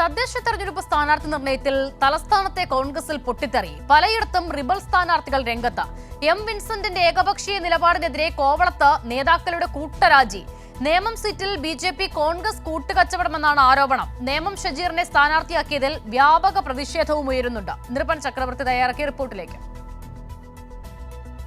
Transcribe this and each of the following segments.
തദ്ദേശ തെരഞ്ഞെടുപ്പ് സ്ഥാനാർത്ഥി നിർണയത്തിൽ തലസ്ഥാനത്തെ കോൺഗ്രസിൽ പൊട്ടിത്തെറി. പലയിടത്തും റിബൽ സ്ഥാനാർത്ഥികൾ രംഗത്ത്. എം വിൻസെന്റിന്റെ ഏകപക്ഷീയ നിലപാടിനെതിരെ കോവളത്ത് നേതാക്കളുടെ കൂട്ടരാജി. നേമം സീറ്റിൽ ബി ജെ പി കോൺഗ്രസ് കൂട്ടുകച്ചവടമെന്നാണ് ആരോപണം. നേമം ഷജീറിനെ സ്ഥാനാർത്ഥിയാക്കിയതിൽ വ്യാപക പ്രതിഷേധവും ഉയരുന്നുണ്ട്. നിർപ്പൻ ചക്രവർത്തി തയ്യാറാക്കിയ റിപ്പോർട്ടിലേക്ക്.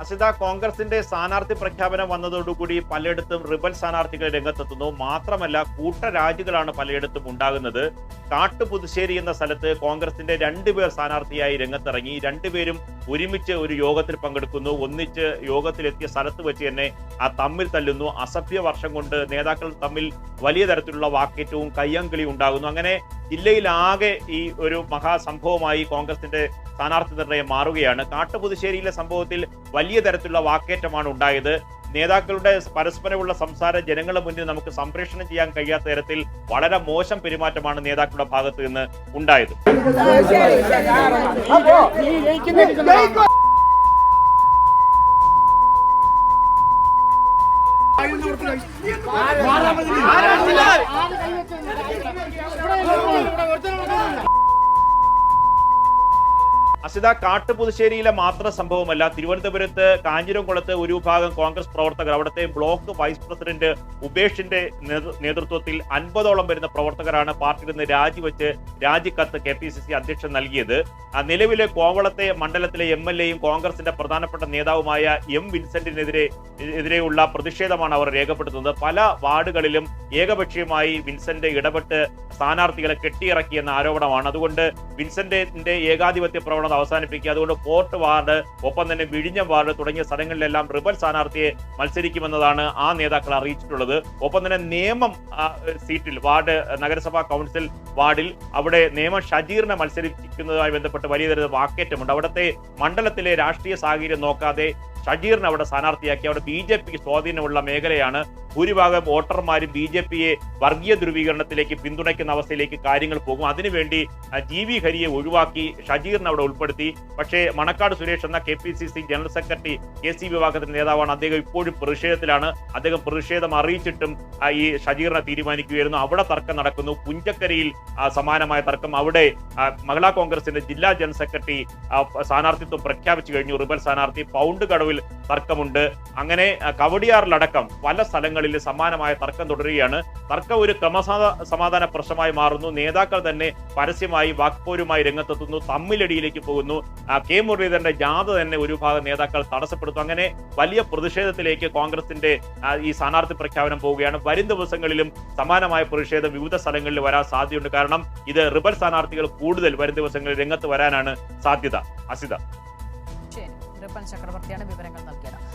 അസിത കോൺഗ്രസിന്റെ സ്ഥാനാർത്ഥി പ്രഖ്യാപനം വന്നതോടുകൂടി പലയിടത്തും റിബൽ സ്ഥാനാർത്ഥികൾ രംഗത്തെത്തുന്നു. മാത്രമല്ല കൂട്ടരാജികളാണ് പലയിടത്തും ഉണ്ടാകുന്നത്. കാട്ടുപുതുശ്ശേരി എന്ന സ്ഥലത്ത് കോൺഗ്രസിന്റെ രണ്ടുപേർ സ്ഥാനാർത്ഥിയായി രംഗത്തിറങ്ങി. രണ്ടുപേരും ഒരുമിച്ച് ഒരു യോഗത്തിൽ പങ്കെടുക്കുന്നു. ഒന്നിച്ച് യോഗത്തിലെത്തിയ സ്ഥലത്ത് വെച്ച് തന്നെ ആ തമ്മിൽ തല്ലുന്നു. അസഭ്യ വർഷം കൊണ്ട് നേതാക്കൾ തമ്മിൽ വലിയ തരത്തിലുള്ള വാക്കേറ്റവും കയ്യങ്കളി ഉണ്ടാകുന്നു. അങ്ങനെ ജില്ലയിലാകെ ഈ ഒരു മഹാസംഭവമായി കോൺഗ്രസിന്റെ സ്ഥാനാർത്ഥി നിർണയം മാറുകയാണ്. കാട്ടുപുതുശ്ശേരിയിലെ സംഭവത്തിൽ വലിയ തരത്തിലുള്ള വാക്കേറ്റമാണ് ഉണ്ടായത്. നേതാക്കളുടെ പരസ്പരമുള്ള സംസാരം ജനങ്ങളുടെ മുന്നിൽ നമുക്ക് സംപ്രേഷണം ചെയ്യാൻ കഴിയാത്ത തരത്തിൽ വളരെ മോശം പെരുമാറ്റമാണ് നേതാക്കളുടെ ഭാഗത്ത് നിന്ന് ഉണ്ടായത്. ആരാ അസിത കാട്ടുപുതുശ്ശേരിയിലെ മാത്രം സംഭവമല്ല. തിരുവനന്തപുരത്ത് കാഞ്ഞിരംകുളത്ത് ഒരു വിഭാഗം കോൺഗ്രസ് പ്രവർത്തകർ അവിടുത്തെ ബ്ലോക്ക് വൈസ് പ്രസിഡന്റ് ഉപേഷിന്റെ നേതൃ- നേതൃത്വത്തിൽ അൻപതോളം വരുന്ന പ്രവർത്തകരാണ് പാർട്ടിയിൽ നിന്ന് രാജിവെച്ച് രാജിക്കത്ത് കെ പി സി സി അധ്യക്ഷൻ നൽകിയത്. നിലവിലെ കോവളത്തെ മണ്ഡലത്തിലെ എം എൽ എയും കോൺഗ്രസിന്റെ പ്രധാനപ്പെട്ട നേതാവുമായ എം വിൻസെന്റിനെതിരെ എതിരെയുള്ള പ്രതിഷേധമാണ് അവർ രേഖപ്പെടുത്തുന്നത്. പല വാർഡുകളിലും ഏകപക്ഷീയമായി വിൻസെന്റ് ഇടപെട്ട് സ്ഥാനാർത്ഥികളെ കെട്ടിയിറക്കിയെന്ന ആരോപണമാണ്. അതുകൊണ്ട് വിൻസെന്റിന്റെ ഏകാധിപത്യ പ്രവണത അവസാനിപ്പിക്കുക. അതുകൊണ്ട് പോർട്ട് വാർഡ് ഒപ്പം തന്നെ വിഴിഞ്ഞം വാർഡ് തുടങ്ങിയ സ്ഥലങ്ങളിലെല്ലാം റിബൽ സ്ഥാനാർത്ഥിയെ മത്സരിക്കുമെന്നതാണ് ആ നേതാക്കൾ അറിയിച്ചിട്ടുള്ളത്. ഒപ്പം തന്നെ നിയമം സീറ്റിൽ വാർഡ് നഗരസഭാ കൗൺസിൽ വാർഡിൽ അവിടെ നിയമം ഷജീറിനെ മത്സരിക്കുന്നതുമായി ബന്ധപ്പെട്ട് വലിയ തരത്തിൽ വാക്കേറ്റമുണ്ട്. അവിടുത്തെ മണ്ഡലത്തിലെ രാഷ്ട്രീയ സാഹചര്യം നോക്കാതെ ഷജീറിനെ അവിടെ സ്ഥാനാർത്ഥിയാക്കി. അവിടെ ബി ജെ പിക്ക് സ്വാധീനമുള്ള മേഖലയാണ് ഭൂരിഭാഗം വോട്ടർമാരും ബി ജെ പിയെ വർഗീയ ധ്രുവീകരണത്തിലേക്ക് പിന്തുണയ്ക്കുന്ന അവസ്ഥയിലേക്ക് കാര്യങ്ങൾ പോകും. അതിനുവേണ്ടി ജി വി ഹരിയെ ഒഴിവാക്കി ഷജീറിനെ അവിടെ ഉൾപ്പെടുത്തി. പക്ഷേ മണക്കാട് സുരേഷ് എന്ന K P C C general secretary K C വിഭാഗത്തിന്റെ നേതാവാണ്. അദ്ദേഹം ഇപ്പോഴും പ്രതിഷേധത്തിലാണ്. അദ്ദേഹം പ്രതിഷേധം അറിയിച്ചിട്ടും ഈ ഷജീറിനെ തീരുമാനിക്കുകയായിരുന്നു. അവിടെ തർക്കം നടക്കുന്നു. പുഞ്ചക്കരയിൽ സമാനമായ തർക്കം. അവിടെ മഹിളാ കോൺഗ്രസിന്റെ ജില്ലാ ജനറൽ സെക്രട്ടറി സ്ഥാനാർത്ഥിത്വം പ്രഖ്യാപിച്ചു കഴിഞ്ഞു. റിബൽ സ്ഥാനാർത്ഥി. പൗണ്ട് കടവിൽ തർക്കമുണ്ട്. അങ്ങനെ കവടിയാറിലടക്കം പല സ്ഥലങ്ങളിൽ സമാനമായ തർക്കം തുടരുകയാണ്. തർക്കം ഒരു ക്രമസാ സമാധാന പ്രശ്നമായി മാറുന്നു. നേതാക്കൾ തന്നെ പരസ്യമായി വാക്പോരുമായി രംഗത്തെത്തുന്നു. തമ്മിലടിയിലേക്ക് പോകുന്നു. കെ മുരളീധരന്റെ ജാഥ തന്നെ ഒരു ഭാഗം നേതാക്കൾ തടസ്സപ്പെടുത്തും അങ്ങനെ വലിയ പ്രതിഷേധത്തിലേക്ക് കോൺഗ്രസിന്റെ ഈ സ്ഥാനാർത്ഥി പ്രഖ്യാപനം പോവുകയാണ്. വരും ദിവസങ്ങളിലും സമാനമായ പ്രതിഷേധം വിവിധ സ്ഥലങ്ങളിൽ വരാൻ സാധ്യതയുണ്ട്. കാരണം ഇത് റിബൽ സ്ഥാനാർത്ഥികൾ കൂടുതൽ വരും ദിവസങ്ങളിൽ രംഗത്ത് വരാനാണ് സാധ്യത. അസിത. നിർപ്പൻ ചക്രവർത്തിയാണ് വിവരങ്ങൾ നൽകിയത്.